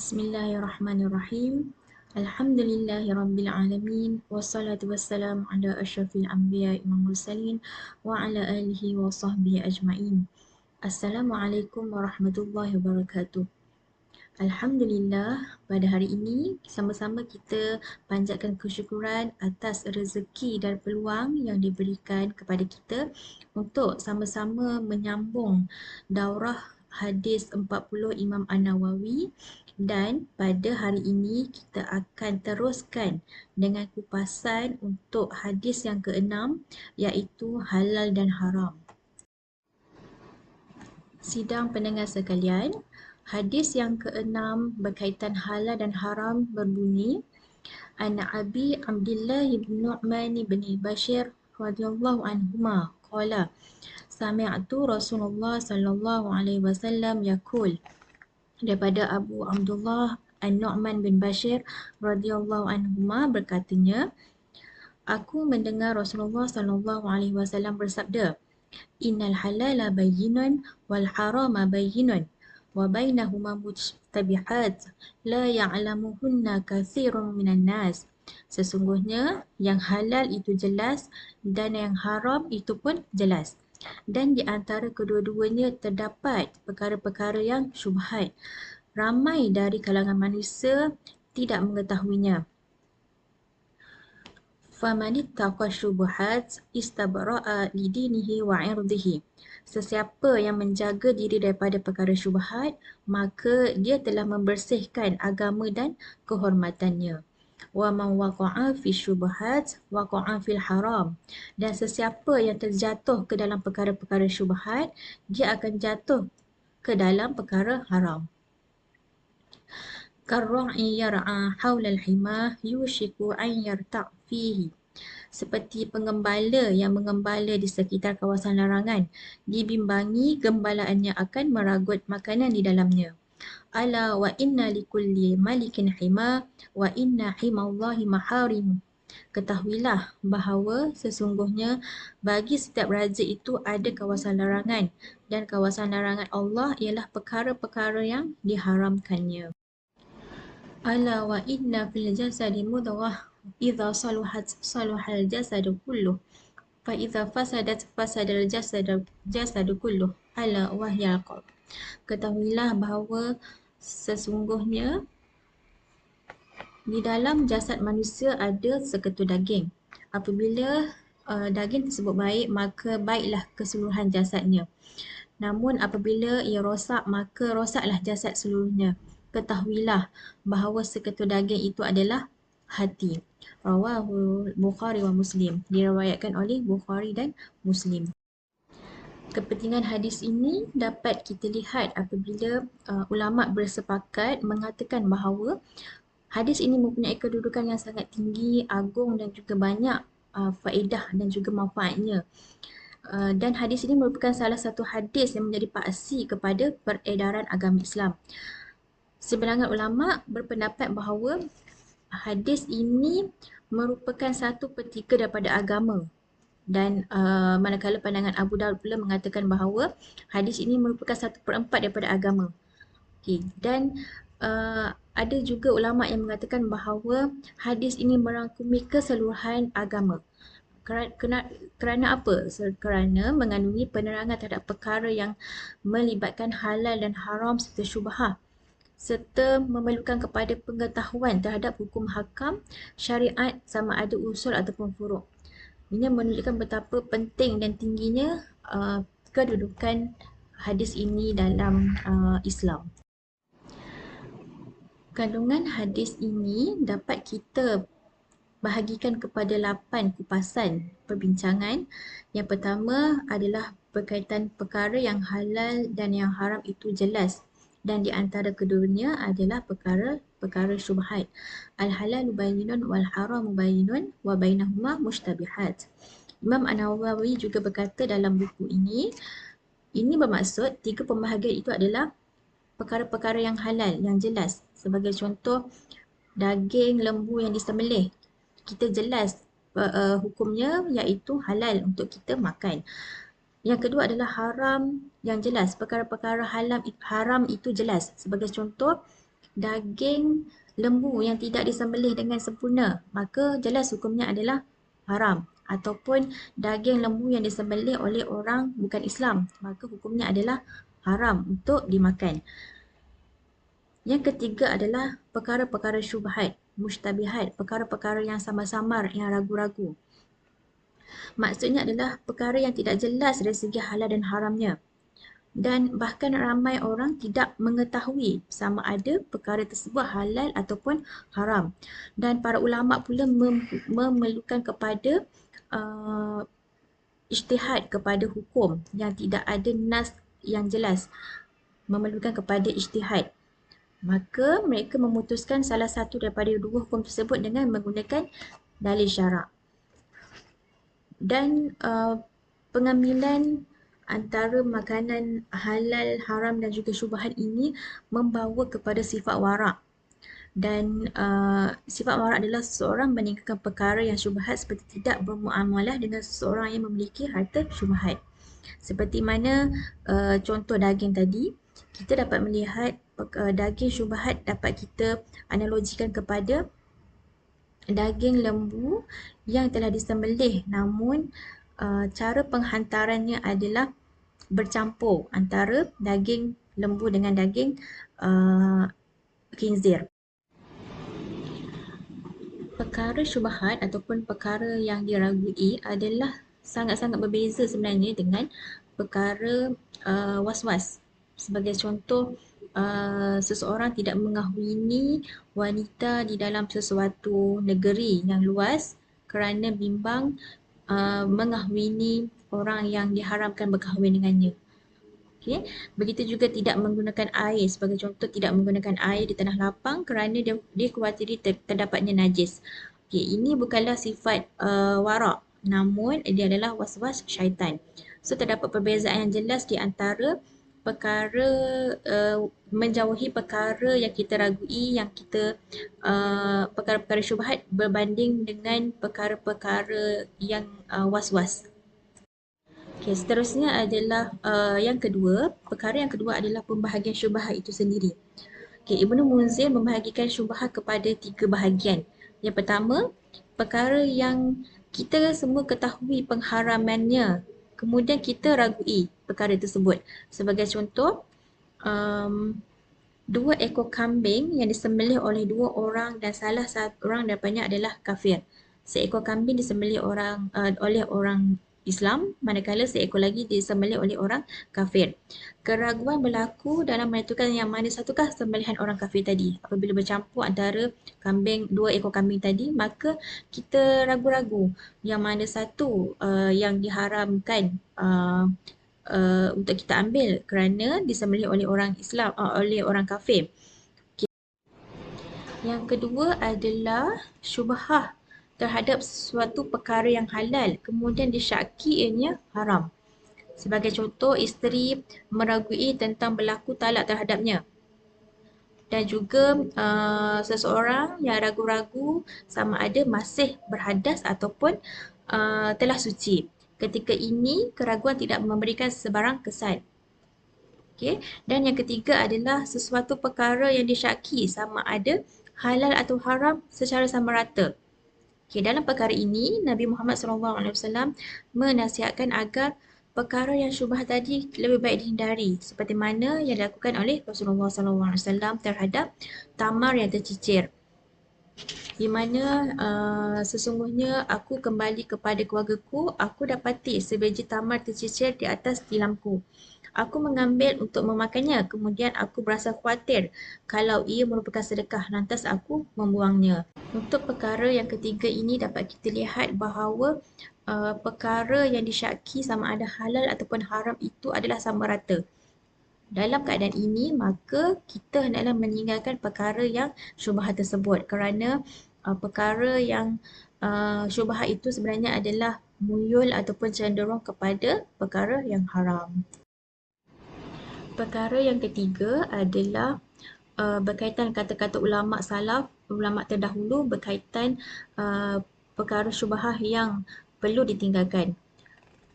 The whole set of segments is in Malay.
Bismillahirrahmanirrahim. Alhamdulillahirrabbilalamin. Wassalatu wassalamu ala ashrafil anbiya imam mursalin wa ala alihi wa sahbihi ajma'in. Assalamualaikum warahmatullahi wabarakatuh. Alhamdulillah pada hari ini sama-sama kita panjatkan kesyukuran atas rezeki dan peluang yang diberikan kepada kita untuk sama-sama menyambung daurah hadis 40 Imam An-Nawawi dan pada hari ini kita akan teruskan dengan kupasan untuk hadis yang keenam iaitu halal dan haram. Sidang pendengar sekalian, hadis yang keenam berkaitan halal dan haram berbunyi An Abi Abdullah bin Nu'man bin Bashir radhiyallahu anhuma qala Sami'tu Rasulullah sallallahu alaihi wasallam yaqul daripada Abu Abdullah An-Nu'man bin Bashir radhiyallahu anhu berkatanya Aku mendengar Rasulullah sallallahu alaihi wasallam bersabda Innal halala bayyinun wal harama bayyinun wa bainahuma mustabihat la ya'lamuhunna katsirun minan nas Sesungguhnya yang halal itu jelas dan yang haram itu pun jelas dan di antara kedua-duanya terdapat perkara-perkara yang syubhat. Ramai dari kalangan manusia tidak mengetahuinya. Famanit taqa syubhat istabra'a lidinihi wa irdihi. Sesiapa yang menjaga diri daripada perkara syubhat, maka dia telah membersihkan agama dan kehormatannya wa man waqa'a fi syubhat waqa'a fil haram. Dan sesiapa yang terjatuh ke dalam perkara-perkara syubhat dia akan jatuh ke dalam perkara haram. Karra'i yar'a hawla al-hima yushiku an yarta' fihi. Seperti pengembala yang mengembala di sekitar kawasan larangan dibimbangi gembalaannya akan meragut makanan di dalamnya ala wa inna likulli malikin hima wa inna himallahi maharim. Ketahuilah bahawa sesungguhnya bagi setiap raja itu ada kawasan larangan dan kawasan larangan Allah ialah perkara-perkara yang diharamkannya. Ala wa inna fil jasadi mudghah idza saluhat saluhal jasadu kulluh. Fa idza fasadat fasadal jasadu jasadu kulluh. Ala wahyal qalb ketahuilah bahawa sesungguhnya di dalam jasad manusia ada seketul daging. Apabila uh, daging tersebut baik, maka baiklah keseluruhan jasadnya. Namun apabila ia rosak, maka rosaklah jasad seluruhnya. Ketahuilah bahawa seketul daging itu adalah hati. Rawahu Bukhari wa Muslim. Diriwayatkan oleh Bukhari dan Muslim kepentingan hadis ini dapat kita lihat apabila uh, ulama bersepakat mengatakan bahawa hadis ini mempunyai kedudukan yang sangat tinggi, agung dan juga banyak uh, faedah dan juga manfaatnya. Uh, dan hadis ini merupakan salah satu hadis yang menjadi paksi kepada peredaran agama Islam. Sebenarnya ulama berpendapat bahawa hadis ini merupakan satu petiga daripada agama dan uh, manakala pandangan Abu Daud pula mengatakan bahawa hadis ini merupakan satu perempat daripada agama. Okay. Dan uh, ada juga ulama yang mengatakan bahawa hadis ini merangkumi keseluruhan agama. Kerana, kerana apa? Kerana mengandungi penerangan terhadap perkara yang melibatkan halal dan haram serta syubhah serta memerlukan kepada pengetahuan terhadap hukum hakam syariat sama ada usul ataupun furuk. Ini menunjukkan betapa penting dan tingginya uh, kedudukan hadis ini dalam uh, Islam. Kandungan hadis ini dapat kita bahagikan kepada lapan kupasan perbincangan. Yang pertama adalah berkaitan perkara yang halal dan yang haram itu jelas dan di antara keduanya adalah perkara perkara syubhat. Al halal bayyinun wal haram bayyinun wa bainahuma mushtabihat. Imam An-Nawawi juga berkata dalam buku ini ini bermaksud tiga pembahagian itu adalah perkara-perkara yang halal yang jelas. Sebagai contoh daging lembu yang disembelih. Kita jelas uh, hukumnya iaitu halal untuk kita makan. Yang kedua adalah haram yang jelas. Perkara-perkara haram itu jelas. Sebagai contoh, daging lembu yang tidak disembelih dengan sempurna, maka jelas hukumnya adalah haram. Ataupun daging lembu yang disembelih oleh orang bukan Islam, maka hukumnya adalah haram untuk dimakan. Yang ketiga adalah perkara-perkara syubhat, mustabihat, perkara-perkara yang samar-samar, yang ragu-ragu. Maksudnya adalah perkara yang tidak jelas dari segi halal dan haramnya dan bahkan ramai orang tidak mengetahui sama ada perkara tersebut halal ataupun haram. Dan para ulama pula mem- memerlukan kepada uh, ijtihad kepada hukum yang tidak ada nas yang jelas. Memerlukan kepada ijtihad. Maka mereka memutuskan salah satu daripada dua hukum tersebut dengan menggunakan dalil syarak. Dan uh, pengambilan antara makanan halal, haram dan juga syubhat ini membawa kepada sifat warak. Dan uh, sifat warak adalah seseorang meninggalkan perkara yang syubhat seperti tidak bermuamalah dengan seseorang yang memiliki harta syubhat. Seperti mana uh, contoh daging tadi, kita dapat melihat uh, daging syubhat dapat kita analogikan kepada daging lembu yang telah disembelih namun uh, cara penghantarannya adalah bercampur antara daging lembu dengan daging uh, khinzir. Perkara syubhat ataupun perkara yang diragui adalah sangat-sangat berbeza sebenarnya dengan perkara uh, was-was. Sebagai contoh, uh, seseorang tidak mengahwini wanita di dalam sesuatu negeri yang luas kerana bimbang uh, mengahwini orang yang diharamkan berkahwin dengannya. Okay. Begitu juga tidak menggunakan air sebagai contoh tidak menggunakan air di tanah lapang kerana dia, dia khawatiri ter, terdapatnya najis. Okay. Ini bukanlah sifat uh, warak namun dia adalah was-was syaitan. So terdapat perbezaan yang jelas di antara perkara uh, menjauhi perkara yang kita ragui yang kita uh, perkara-perkara syubhat berbanding dengan perkara-perkara yang uh, was-was. Okay, seterusnya adalah uh, yang kedua, perkara yang kedua adalah pembahagian syubhat itu sendiri. Okay, Ibnu Munzir membahagikan syubhat kepada tiga bahagian. Yang pertama, perkara yang kita semua ketahui pengharamannya, kemudian kita ragui perkara tersebut. Sebagai contoh, um, dua ekor kambing yang disembelih oleh dua orang dan salah satu orang daripadanya adalah kafir. Seekor kambing disembelih orang uh, oleh orang Islam manakala seekor lagi disembelih oleh orang kafir. Keraguan berlaku dalam menentukan yang mana satukah sembelihan orang kafir tadi. Apabila bercampur antara kambing dua ekor kambing tadi maka kita ragu-ragu yang mana satu uh, yang diharamkan uh, uh, untuk kita ambil kerana disembelih oleh orang Islam uh, oleh orang kafir. Yang kedua adalah syubhah terhadap sesuatu perkara yang halal kemudian disyaki ianya haram. Sebagai contoh, isteri meragui tentang berlaku talak terhadapnya. Dan juga uh, seseorang yang ragu-ragu sama ada masih berhadas ataupun uh, telah suci. Ketika ini, keraguan tidak memberikan sebarang kesan. Okay. Dan yang ketiga adalah sesuatu perkara yang disyaki sama ada halal atau haram secara sama rata. Okay, dalam perkara ini, Nabi Muhammad SAW menasihatkan agar perkara yang syubah tadi lebih baik dihindari seperti mana yang dilakukan oleh Rasulullah SAW terhadap tamar yang tercicir. Di mana uh, sesungguhnya aku kembali kepada keluargaku, aku dapati sebiji tamar tercicir di atas tilamku. Aku mengambil untuk memakannya. Kemudian aku berasa khawatir kalau ia merupakan sedekah. Lantas aku membuangnya. Untuk perkara yang ketiga ini dapat kita lihat bahawa uh, perkara yang disyaki sama ada halal ataupun haram itu adalah sama rata. Dalam keadaan ini, maka kita hendaklah meninggalkan perkara yang syubhat tersebut kerana uh, perkara yang uh, syubhat itu sebenarnya adalah muyul ataupun cenderung kepada perkara yang haram perkara yang ketiga adalah uh, berkaitan kata-kata ulama salaf, ulama terdahulu berkaitan uh, perkara syubhah yang perlu ditinggalkan.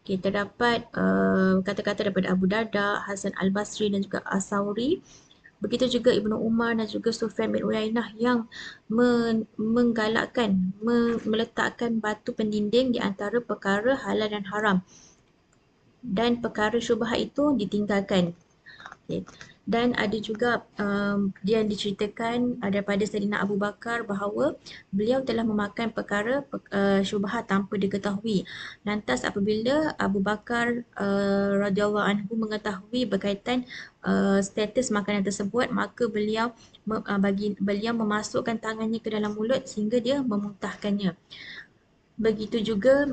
Okay, terdapat uh, kata-kata daripada Abu Darda, Hasan Al-Basri dan juga As-Sawri Begitu juga Ibnu Umar dan juga Sufyan bin Uyainah yang men- menggalakkan, me- meletakkan batu pendinding di antara perkara halal dan haram. Dan perkara syubhat itu ditinggalkan. Okay. Dan ada juga um, dia yang diceritakan daripada Sayyidina Abu Bakar bahawa beliau telah memakan perkara uh, syubhat tanpa diketahui. Lantas apabila Abu Bakar uh, radhiyallahu anhu mengetahui berkaitan uh, status makanan tersebut, maka beliau uh, bagi beliau memasukkan tangannya ke dalam mulut sehingga dia memuntahkannya. Begitu juga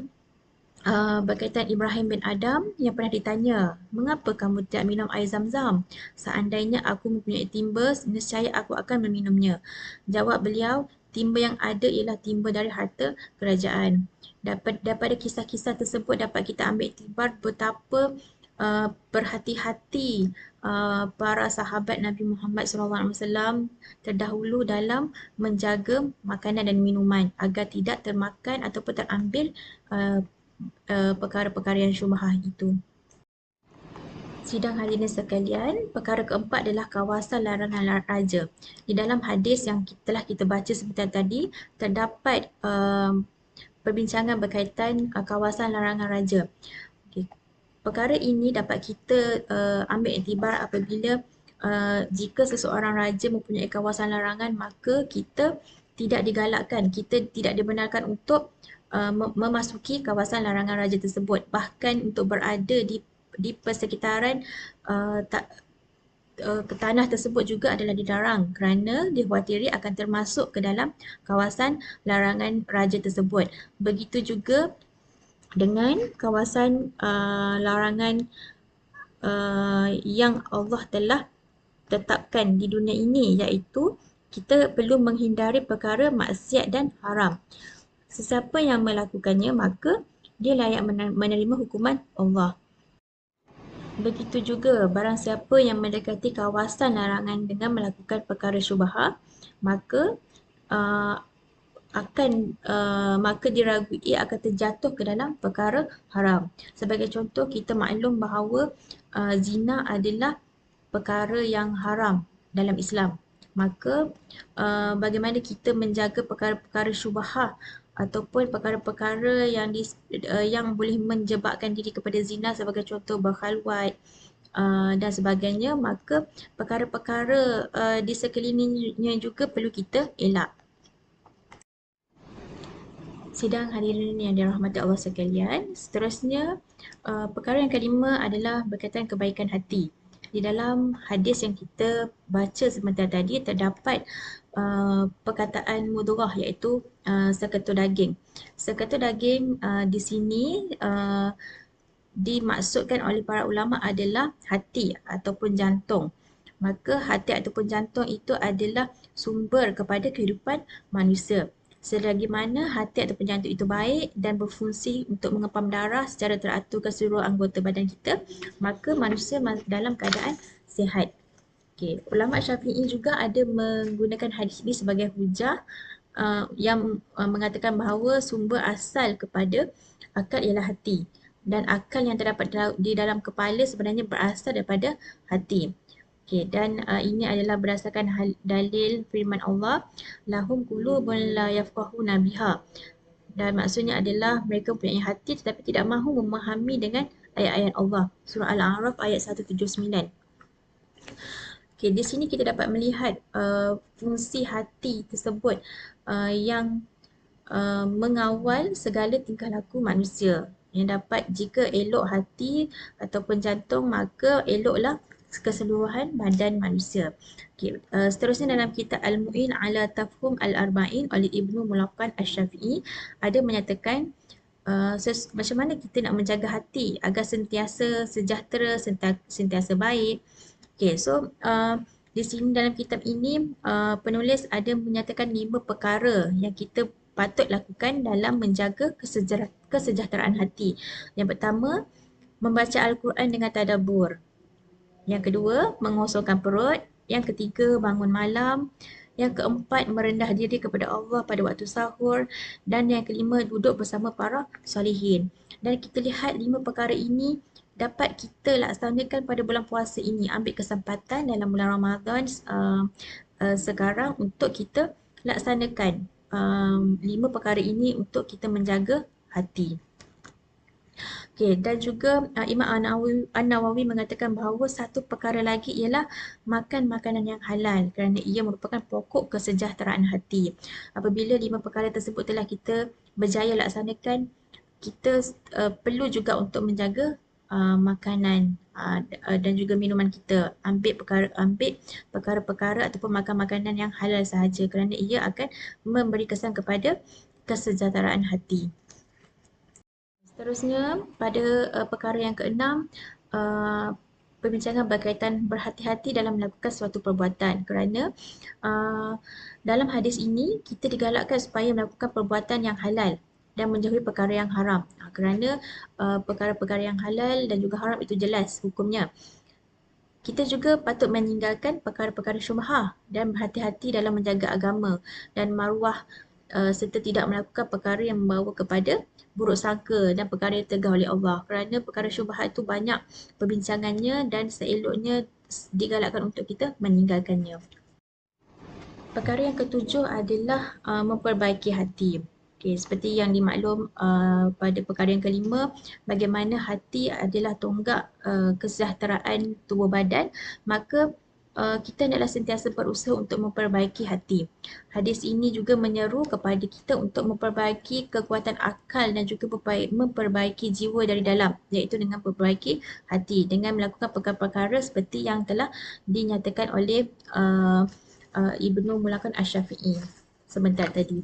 uh, berkaitan Ibrahim bin Adam yang pernah ditanya, mengapa kamu tidak minum air zam-zam? Seandainya aku mempunyai timba, nescaya aku akan meminumnya. Jawab beliau, timba yang ada ialah timba dari harta kerajaan. Dapat, daripada kisah-kisah tersebut dapat kita ambil tibar betapa uh, berhati-hati uh, para sahabat Nabi Muhammad SAW terdahulu dalam menjaga makanan dan minuman agar tidak termakan ataupun terambil uh, uh, perkara-perkara yang syubhah itu. Sidang hadirin sekalian, perkara keempat adalah kawasan larangan raja. Di dalam hadis yang telah kita baca sebentar tadi, terdapat um, perbincangan berkaitan uh, kawasan larangan raja. Okay. Perkara ini dapat kita uh, ambil iktibar apabila uh, jika seseorang raja mempunyai kawasan larangan, maka kita tidak digalakkan, kita tidak dibenarkan untuk uh, memasuki kawasan larangan raja tersebut bahkan untuk berada di di persekitaran uh, tak uh, ke tanah tersebut juga adalah dilarang kerana dikhuatiri akan termasuk ke dalam kawasan larangan raja tersebut. Begitu juga dengan kawasan uh, larangan uh, yang Allah telah tetapkan di dunia ini iaitu kita perlu menghindari perkara maksiat dan haram sesiapa yang melakukannya maka dia layak menerima hukuman Allah. Begitu juga barang siapa yang mendekati kawasan larangan dengan melakukan perkara syubha maka uh, akan uh, maka diragui akan terjatuh ke dalam perkara haram. Sebagai contoh kita maklum bahawa uh, zina adalah perkara yang haram dalam Islam. Maka uh, bagaimana kita menjaga perkara-perkara syubha ataupun perkara-perkara yang di, uh, yang boleh menjebakkan diri kepada zina sebagai contoh berkhalwat uh, dan sebagainya maka perkara-perkara uh, di sekelilingnya juga perlu kita elak. Sidang hadirin yang dirahmati Allah sekalian, seterusnya uh, perkara yang kelima adalah berkaitan kebaikan hati. Di dalam hadis yang kita baca sebentar tadi terdapat uh, perkataan mudurah iaitu uh, seketul daging. Seketul daging uh, di sini uh, dimaksudkan oleh para ulama adalah hati ataupun jantung. Maka hati ataupun jantung itu adalah sumber kepada kehidupan manusia. Selagi mana hati ataupun jantung itu baik dan berfungsi untuk mengepam darah secara teratur ke seluruh anggota badan kita, maka manusia dalam keadaan sihat. Okay. Ulama Syafi'i juga ada menggunakan hadis ini sebagai hujah uh, yang uh, mengatakan bahawa sumber asal kepada akal ialah hati dan akal yang terdapat di dalam kepala sebenarnya berasal daripada hati. Okay, dan uh, ini adalah berdasarkan hal, dalil firman Allah lahum qulubun la yafqahuna biha. Dan maksudnya adalah mereka punya hati tetapi tidak mahu memahami dengan ayat-ayat Allah. Surah Al-A'raf ayat 179. Okay, di sini kita dapat melihat uh, fungsi hati tersebut uh, yang uh, mengawal segala tingkah laku manusia. Yang dapat jika elok hati ataupun jantung maka eloklah keseluruhan badan manusia. Okay, uh, seterusnya dalam kitab Al-Mu'in ala Tafhum Al-Arba'in oleh Ibnu Mulaqan Asy-Syafi'i ada menyatakan uh, macam mana kita nak menjaga hati agar sentiasa sejahtera, sentiasa baik. Okay, so uh, di sini dalam kitab ini uh, penulis ada menyatakan lima perkara yang kita patut lakukan dalam menjaga kesejahteraan hati. Yang pertama, membaca Al-Quran dengan tadabur. Yang kedua, mengosongkan perut. Yang ketiga, bangun malam. Yang keempat, merendah diri kepada Allah pada waktu sahur. Dan yang kelima, duduk bersama para salihin. Dan kita lihat lima perkara ini dapat kita laksanakan pada bulan puasa ini. Ambil kesempatan dalam bulan Ramadan uh, uh, sekarang untuk kita laksanakan um, lima perkara ini untuk kita menjaga hati. Okay, dan juga uh, Imam An-Nawawi, An-Nawawi mengatakan bahawa satu perkara lagi ialah makan makanan yang halal kerana ia merupakan pokok kesejahteraan hati. Apabila lima perkara tersebut telah kita berjaya laksanakan, kita uh, perlu juga untuk menjaga uh, makanan uh, dan juga minuman kita. Ambil perkara ambil perkara-perkara ataupun makan makanan yang halal sahaja kerana ia akan memberi kesan kepada kesejahteraan hati. Seterusnya, pada uh, perkara yang keenam, uh, perbincangan berkaitan berhati-hati dalam melakukan suatu perbuatan kerana uh, dalam hadis ini kita digalakkan supaya melakukan perbuatan yang halal dan menjauhi perkara yang haram uh, kerana uh, perkara-perkara yang halal dan juga haram itu jelas hukumnya. Kita juga patut meninggalkan perkara-perkara syubhah dan berhati-hati dalam menjaga agama dan maruah uh, serta tidak melakukan perkara yang membawa kepada buruk sangka dan perkara yang tegah oleh Allah. Kerana perkara syubhat itu banyak perbincangannya dan seeloknya digalakkan untuk kita meninggalkannya. Perkara yang ketujuh adalah uh, memperbaiki hati. Okay, seperti yang dimaklum uh, pada perkara yang kelima, bagaimana hati adalah tonggak uh, kesejahteraan tubuh badan, maka uh, kita adalah sentiasa berusaha untuk memperbaiki hati. Hadis ini juga menyeru kepada kita untuk memperbaiki kekuatan akal dan juga memperbaiki jiwa dari dalam iaitu dengan memperbaiki hati dengan melakukan perkara-perkara seperti yang telah dinyatakan oleh uh, uh, Ibnu Mulakan Asy-Syafi'i sebentar tadi.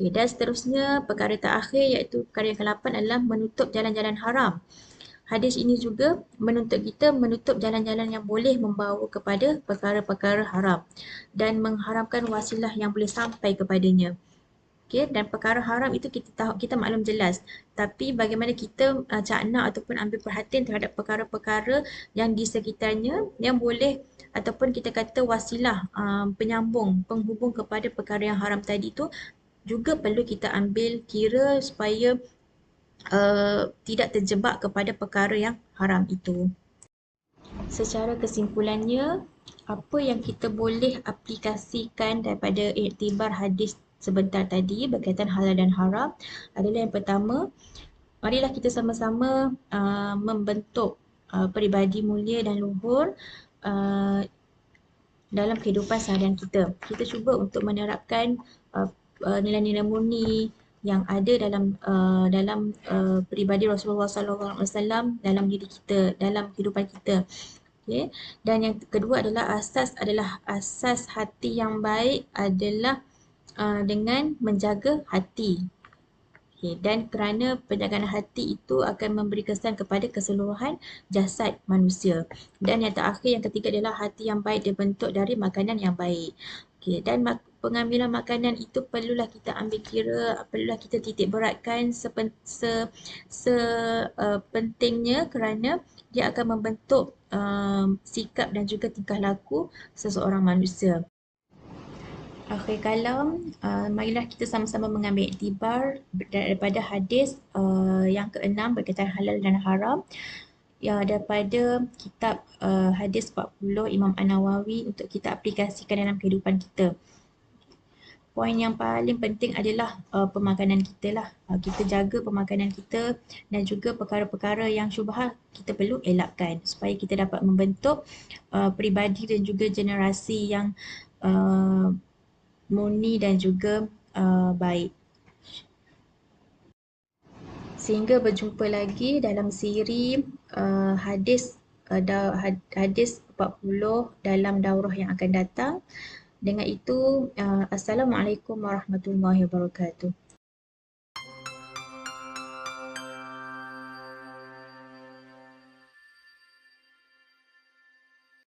Okay, dan seterusnya perkara terakhir iaitu perkara yang ke-8 adalah menutup jalan-jalan haram. Hadis ini juga menuntut kita menutup jalan-jalan yang boleh membawa kepada perkara-perkara haram dan mengharamkan wasilah yang boleh sampai kepadanya. Okay, dan perkara haram itu kita tahu kita maklum jelas. Tapi bagaimana kita uh, cakna ataupun ambil perhatian terhadap perkara-perkara yang di sekitarnya yang boleh ataupun kita kata wasilah um, penyambung penghubung kepada perkara yang haram tadi itu juga perlu kita ambil kira supaya uh, tidak terjebak kepada perkara yang haram itu. Secara kesimpulannya, apa yang kita boleh aplikasikan daripada iktibar hadis sebentar tadi berkaitan halal dan haram adalah yang pertama, marilah kita sama-sama uh, membentuk uh, peribadi mulia dan luhur uh, dalam kehidupan seharian kita. Kita cuba untuk menerapkan uh, uh, nilai-nilai murni, yang ada dalam uh, dalam uh, peribadi Rasulullah sallallahu alaihi wasallam dalam diri kita dalam kehidupan kita. Okay. Dan yang kedua adalah asas adalah asas hati yang baik adalah uh, dengan menjaga hati. Okay. Dan kerana penjagaan hati itu akan memberi kesan kepada keseluruhan jasad manusia. Dan yang terakhir yang ketiga adalah hati yang baik dibentuk dari makanan yang baik. Okay. Dan mak pengambilan makanan itu perlulah kita ambil kira, perlulah kita titik beratkan sepen, se, se uh, pentingnya kerana dia akan membentuk um, sikap dan juga tingkah laku seseorang manusia. Akhir kalam, uh, marilah kita sama-sama mengambil iktibar daripada hadis uh, yang keenam berkaitan halal dan haram ya daripada kitab uh, hadis 40 Imam An-Nawawi untuk kita aplikasikan dalam kehidupan kita poin yang paling penting adalah uh, pemakanan kita lah. Uh, kita jaga pemakanan kita dan juga perkara-perkara yang syubhat kita perlu elakkan supaya kita dapat membentuk uh, peribadi dan juga generasi yang uh, murni dan juga uh, baik. Sehingga berjumpa lagi dalam siri uh, hadis uh, hadis 40 dalam daurah yang akan datang. Dengan itu, uh, Assalamualaikum warahmatullahi wabarakatuh.